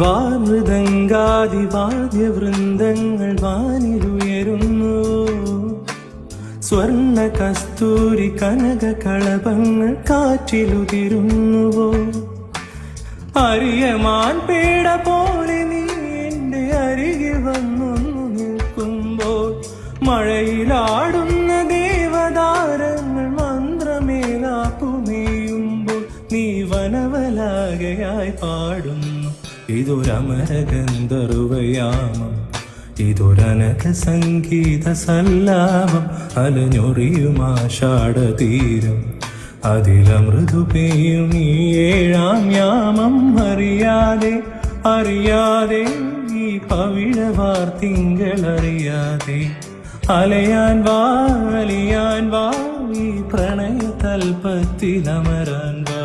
വാമൃദംഗാതിവാദ്യവൃന്ദങ്ങൾ വാനിലുയരുന്നു. സ്വർണ കസ്തൂരി കനക കളപങ്ങൾ കാറ്റിലുതിരുന്നുവോ. അറിയമാൻ പേട പോലെ നീ എന്റെ അരികെ വന്നു നിൽക്കുമ്പോൾ മഴയിലാടുന്ന ദേവതാരങ്ങൾ മന്ത്രമേലാപ്പുമേയുമ്പോൾ നീ വനവലാകയായി പാടുന്നു. ഇതൊരമരഗന്ധർവയാമം ഇതൊരനക സംഗീത സല്ലാപം. അലഞ്ഞൊറിയുമാഷാടതീരം അതിലമൃദു പെയ്യും ഈ ഏഴാം യാമം. അറിയാതെ അറിയാതെ ഈ പവിഴ വാർത്തിങ്കളറിയാതെ. അലയാൻ വാ അലിയാൻ വാ ഈ പ്രണയ തൽപ്പത്തിലമരാൻ വാ.